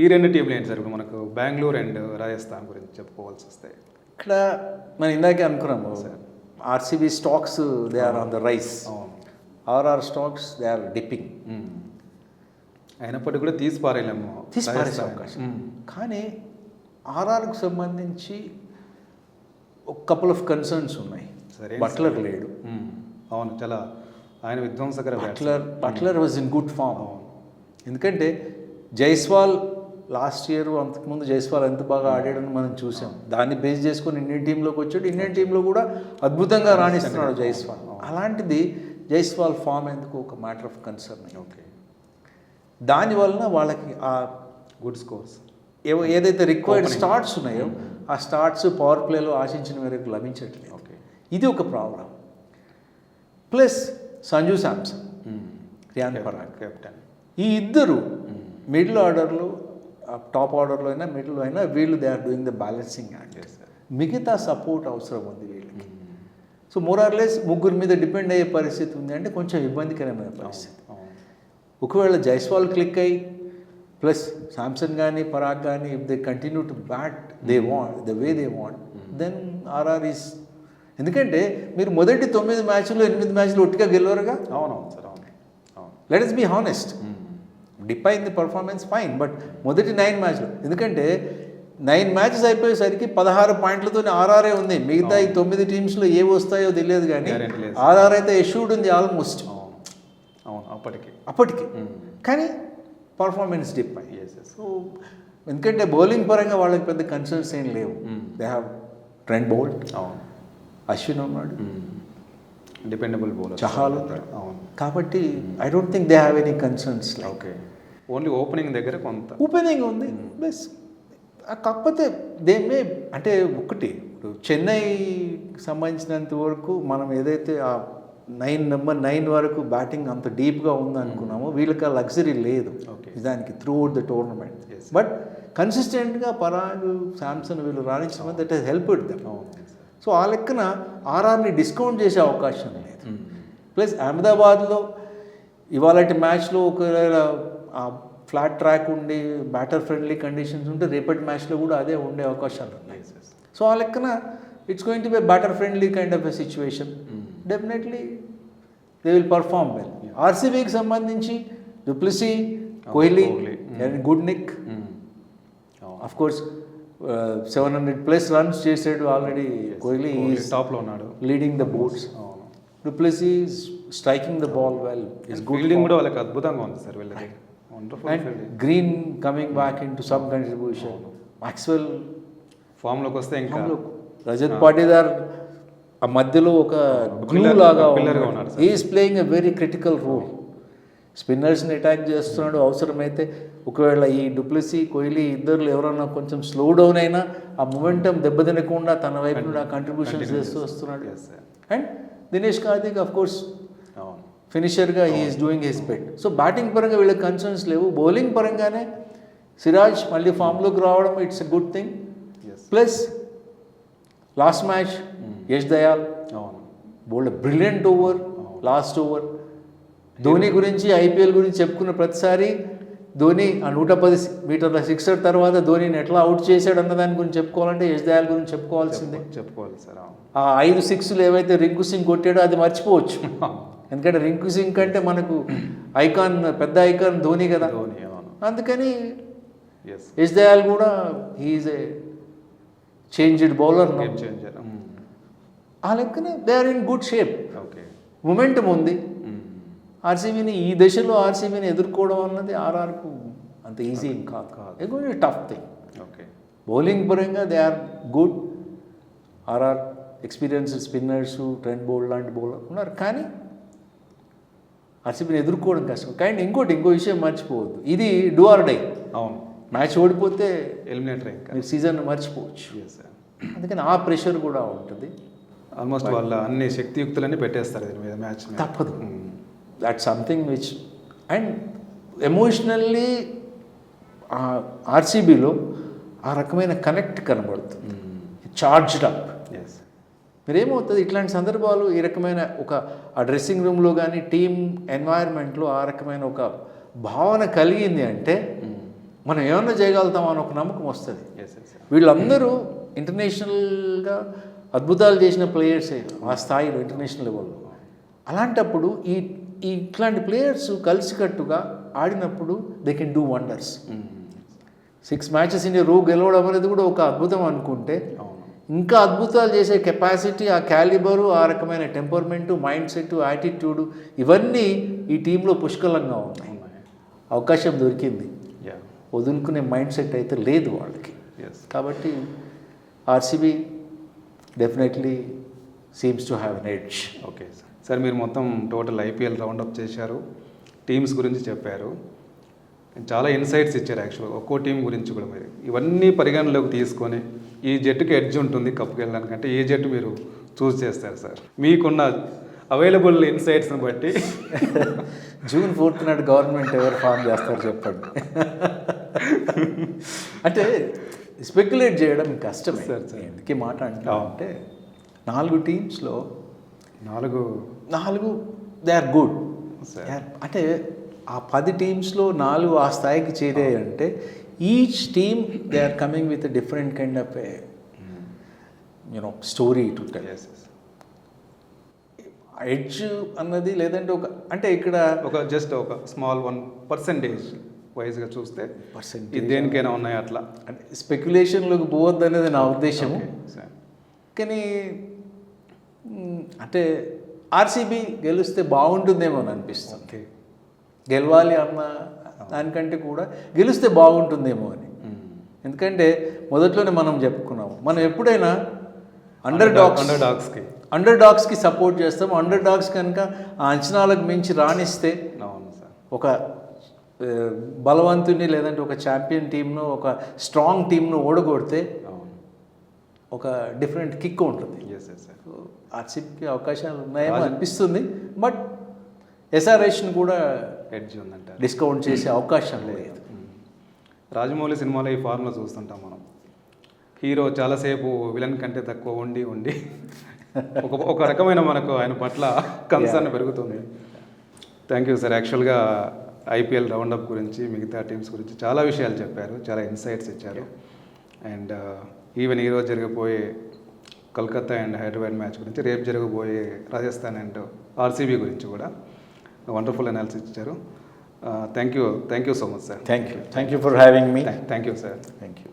ఈ రెండు టీంలు ఏంటి సార్? ఇప్పుడు మనకు బెంగళూరు అండ్ రాజస్థాన్ గురించి చెప్పుకోవాల్సి వస్తే. ఇక్కడ మనం ఇందాకే అనుకున్నాము RCB stocks they are on the rise RR stocks they are dipping. అయినప్పటికీ కూడా తీసి పారేయలేము తీసి పారేసే. అవకాశం. కానీ ఆర్ఆర్కు సంబంధించి ఒక కపుల్ ఆఫ్ కన్సర్న్స్ ఉన్నాయి. సరే బట్లర్ లేడు. అవును చాలా ఆయన విధ్వంసకర Butler Butler was in good form. ఎందుకంటే జైస్వాల్ లాస్ట్ ఇయర్ అంతకుముందు జైస్వాల్ ఎంత బాగా ఆడాడని మనం చూసాం. దాన్ని బేస్ చేసుకొని ఇండియన్ టీంలోకి వచ్చాడు. ఇండియన్ టీంలో కూడా అద్భుతంగా రాణిస్తున్నాడు జైస్వాల్. అలాంటిది జైస్వాల్ ఫామ్ ఎందుకు ఒక మ్యాటర్ ఆఫ్ కన్సర్న్? ఓకే. దాని వలన వాళ్ళకి ఆ గుడ్ స్కోర్స్. ఏవో ఏదైతే రిక్వైర్డ్ స్టార్ట్స్ ఉన్నాయో ఆ స్టార్ట్స్ పవర్ ప్లేలో ఆశించిన మేరకు లభించట్లేదు. ఓకే. ఇది ఒక problem. Plus Sanju Samson. Riyan Parag. Captain ఈ ఇద్దరు మిడిల్ ఆర్డర్లో టాప్ ఆర్డర్లో అయినా మిడిల్ అయినా వీళ్ళు they are doing the balancing act. మిగతా సపోర్ట్ అవసరం ఉంది వీళ్ళకి. సో మోరార్లెస్ ముగ్గురు మీద డిపెండ్ అయ్యే పరిస్థితి ఉంది అంటే కొంచెం ఇబ్బందికరమైన పరిస్థితి. ఒకవేళ జైస్వాల్ క్లిక్ అయ్యి ప్లస్ సామ్సంగ్ కానీ పరాగ్ కానీ if they continue to bat they want the way they want then RR is ఎందుకంటే మీరు మొదటి తొమ్మిది మ్యాచ్లు ఎనిమిది మ్యాచ్లు ఒట్టిగా గెలవరుగా? అవునవును సార్ అవును అవును. Let us be honest dip అయింది పర్ఫార్మెన్స్ ఫైన్. బట్ మొదటి నైన్ మ్యాచ్లు ఎందుకంటే నైన్ మ్యాచెస్ అయిపోయేసరికి పదహారు పాయింట్లతో ఆర్ఆర్ఏ ఉంది. మిగతా ఈ తొమ్మిది టీమ్స్లో ఏ వస్తాయో తెలియదు కానీ. ఆర్ఆర్ అయితే ఎష్యూడ్ ఉంది ఆల్మోస్ట్. అవును. అవును అప్పటికి. అప్పటికి. కానీ పర్ఫార్మెన్స్ డిప్ అయ్యి సో ఎందుకంటే బౌలింగ్ పరంగా వాళ్ళకి పెద్ద కన్సర్న్స్ ఏం లేవు. దే హ్యావ్ ట్రెండ్ బౌల్ట్ అవును. అశ్విన్ ఉన్నాడు డిపెండబుల్ బౌలర్ చహాల్ అవును. కాబట్టి I don't think they have any concerns like okay only opening దగ్గర కొంత. ఓపెనింగ్ ఉంది. ప్లస్ కాకపోతే దే మే అంటే ఒకటి ఇప్పుడు చెన్నై సంబంధించినంత వరకు మనం ఏదైతే ఆ నైన్ నెంబర్ నైన్ వరకు బ్యాటింగ్ అంత డీప్గా ఉందనుకున్నామో వీళ్ళకి ఆ లగ్జరీ లేదు. దానికి throughout the tournament. But కన్సిస్టెంట్గా పరాగ్ శాంసన్ వీళ్ళు రాణించడం that has helped them so ఆ లెక్కన ఆర్ఆర్ని డిస్కౌంట్ చేసే అవకాశం లేదు. ప్లస్ అహ్మదాబాద్లో ఇవాళటి మ్యాచ్లో ఒకవేళ ఫ్లాట్ ట్రాక్ ఉండి బ్యాటర్ ఫ్రెండ్లీ కండిషన్స్ ఉంటే రేపటి మ్యాచ్లో కూడా అదే ఉండే అవకాశాలు ఉన్నాయి. సో ఆ లెక్కన it's going to be batter friendly kind of a situation definitely they will perform well ఆర్సీబీకి సంబంధించి Du Plessis Kohli. And good nick of course seven hundred plus runs చేసాడు ఆల్రెడీ కోహ్లీ టాప్లో ఉన్నాడు. లీడింగ్ ద బోట్స్ అవును Du Plessis striking the ball well is fielding కూడా వాళ్ళకి అద్భుతంగా ఉంది sir fielding Green coming back in to some contribution Maxwell ఫామ్లోకి వస్తే ఇంకా రజత్ పాటీదార్ ఆ. మధ్యలో ఒక గ్లూ లాగా is playing a very critical role స్పిన్నర్స్ని attack చేస్తున్నాడు. అవసరమైతే ఒకవేళ ఈ డుప్లెసీ కోహ్లీ ఇద్దరు ఎవరన్నా కొంచెం స్లో డౌన్ అయినా ఆ మొమెంటం దెబ్బతినకుండా తన వైపు నుండి ఆ కంట్రిబ్యూషన్స్ చేస్తూ వస్తున్నాడు. And Dinesh Karthik of course ఫినిషర్గా is doing his bit so batting పరంగా వీళ్ళకి కన్సర్న్స్ లేవు. బౌలింగ్ పరంగానే సిరాజ్ మళ్ళీ ఫామ్లోకి రావడం it's a good thing plus last match Yash Dayal అవును. Bowled brilliant over last over Dhoni గురించి ఐపీఎల్ గురించి చెప్పుకున్న ప్రతిసారి ధోని ఆ నూట పది మీటర్ల సిక్సర్ తర్వాత ధోనిని ఎట్లా అవుట్ చేశాడు అన్న దాని గురించి చెప్పుకోవాలంటే యష్ దయాల్ గురించి చెప్పుకోవాల్సిందే. చెప్పుకోవాలి సార్ ఆ ఐదు సిక్స్లు ఏవైతే రింకు సింగ్ కొట్టాడో అది మర్చిపోవచ్చు. ఎందుకంటే రింకు సింగ్ కంటే మనకు ఐకాన్ పెద్ద ఐకాన్ ధోని కదా. అందుకని యష్ దయాల్ కూడా హీఈస్ ఏ చేంజ్డ్ బౌలర్ ఆ లెక్కనే they are in good shape okay momentum ఉంది. ఆర్సీబీని ఈ దశలో ఆర్సీబీని ఎదుర్కోవడం అన్నది ఆర్ఆర్కు అంత ఈజీ కాదు. కాదు. ఎక్కువ టఫ్ థింగ్ ఓకే. బౌలింగ్ పరంగా they are good RR experience spinners Trent Boult లాంటి బౌలర్ ఉన్నారు. కానీ ఆర్సీబీని ఎదుర్కోవడం కష్టం. కానీ ఇంకోటి ఇంకో విషయం మర్చిపోవద్దు. ఇది డూ ఆర్ డై అవును. మ్యాచ్ ఓడిపోతే ఎలిమినేటర్ మీరు సీజన్ మర్చిపోవచ్చు. అందుకని ఆ ప్రెషర్ కూడా ఉంటుంది. ఆల్మోస్ట్ వాళ్ళ అన్ని శక్తియుక్తులన్నీ పెట్టేస్తారు దీని మీద మ్యాచ్ తప్పదు. That something which and emotionally ఆర్సీబీలో ఆ రకమైన కనెక్ట్ కనబడుతుంది. చార్జ్డ్ అప్ ఎస్ మీరేమవుతుంది? ఇట్లాంటి సందర్భాలు ఈ రకమైన ఒక ఆ డ్రెస్సింగ్ రూమ్లో కానీ టీమ్ ఎన్వైర్న్మెంట్లో ఆ రకమైన ఒక భావన కలిగింది అంటే మనం ఏమన్నా చేయగలుగుతాం అని ఒక నమ్మకం వస్తుంది. ఎస్ ఎస్ వీళ్ళందరూ ఇంటర్నేషనల్గా అద్భుతాలు చేసిన ప్లేయర్సే ఆ స్థాయిలో ఇంటర్నేషనల్ లెవెల్లో అలాంటప్పుడు ఈ ఈ ఇట్లాంటి ప్లేయర్స్ కలిసికట్టుగా ఆడినప్పుడు they can do wonders six matches in row గెలవడం అనేది కూడా ఒక అద్భుతం అనుకుంటే ఇంకా అద్భుతాలు చేసే కెపాసిటీ ఆ క్యాలిబరు ఆ రకమైన టెంపర్మెంటు మైండ్ సెట్ యాటిట్యూడ్ ఇవన్నీ ఈ టీంలో పుష్కలంగా ఉన్నాయి. అవకాశం దొరికింది. యా వదులుకునే మైండ్ సెట్ అయితే లేదు వాళ్ళకి. ఎస్ కాబట్టి RCB definitely seems to have an edge okay sir sir మీరు మొత్తం టోటల్ ఐపీఎల్ రౌండప్ చేశారు. టీమ్స్ గురించి చెప్పారు. చాలా ఇన్సైట్స్ ఇచ్చారు యాక్చువల్గా ఒక్కో టీం గురించి కూడా మీరు. ఇవన్నీ పరిగణలోకి తీసుకొని ఈ జట్టుకి ఎడ్జ్ ఉంటుంది కప్పుకి వెళ్ళడానికంటే ఏ జట్టు మీరు చూస్ చేస్తారు సార్? మీకున్న అవైలబుల్ ఇన్సైట్స్ని బట్టి. జూన్ ఫోర్త్ నాడు గవర్నమెంట్ ఎవరు ఫామ్ చేస్తారు చెప్పండి. అంటే స్పెక్యులేట్ చేయడం కష్టమే. Sir, sir. ఎందుకు మాట అంటే నాలుగు టీమ్స్లో నాలుగు. నాలుగు దే ఆర్ గుడ్ సార్ అంటే ఆ పది టీమ్స్లో నాలుగు ఆ స్థాయికి చేరాయంటే each team they are coming with different kind of a you know story to tell edge అన్నది లేదంటే ఒక అంటే ఇక్కడ ఒక జస్ట్ ఒక స్మాల్ వన్ పర్సెంటేజ్ వైజ్గా చూస్తే. ఇది దేనికైనా ఉన్నాయి అట్లా? అంటే స్పెక్యులేషన్లోకి పోవద్దు అనేది నా సార్ కానీ అంటే ఆర్సీబీ గెలిస్తే బాగుంటుందేమో అని అనిపిస్తుంది. గెలవాలి అన్న దానికంటే కూడా గెలిస్తే బాగుంటుందేమో అని. ఎందుకంటే మొదట్లోనే మనం చెప్పుకున్నాము మనం ఎప్పుడైనా అండర్ డాగ్స్ అండర్ డాగ్స్కి అండర్ డాగ్స్కి సపోర్ట్ చేస్తాం అండర్ డాగ్స్ కనుక ఆ అంచనాలకు మించి రాణిస్తే ఒక బలవంతుని లేదంటే ఒక ఛాంపియన్ టీంను ఒక స్ట్రాంగ్ టీంను ఓడగొడితే ఒక డిఫరెంట్ కిక్ ఉంటుంది. ఆర్సీబీకి అవకాశాలు ఉన్నాయేమో అనిపిస్తుంది బట్ ఎస్ఆర్ఎస్ని కూడా ఎడ్జ్ ఉందంటారు. డిస్కౌంట్ చేసే అవకాశం లేదు. రాజమౌళి సినిమాలో ఈ ఫార్ములా చూస్తుంటాం మనం. హీరో చాలాసేపు విలన్ కంటే తక్కువ ఉండి ఉండి ఒక ఒక రకమైన మనకు ఆయన పట్ల కన్సర్న్ పెరుగుతుంది. థ్యాంక్ యూ సార్ యాక్చువల్గా ఐపీఎల్ రౌండప్ గురించి మిగతా టీమ్స్ గురించి చాలా విషయాలు చెప్పారు చాలా ఇన్సైట్స్ ఇచ్చారు. అండ్ ఈవెన్ ఈరోజు జరగబోయే కోల్కతా అండ్ హైదరాబాద్ మ్యాచ్ గురించి రేపు జరగబోయే రాజస్థాన్ అండ్ ఆర్సీబీ గురించి కూడా వండర్ఫుల్ అనాలిసిస్ ఇచ్చారు. Thank you thank you so much sir thank you thank you for having me thank you sir thank you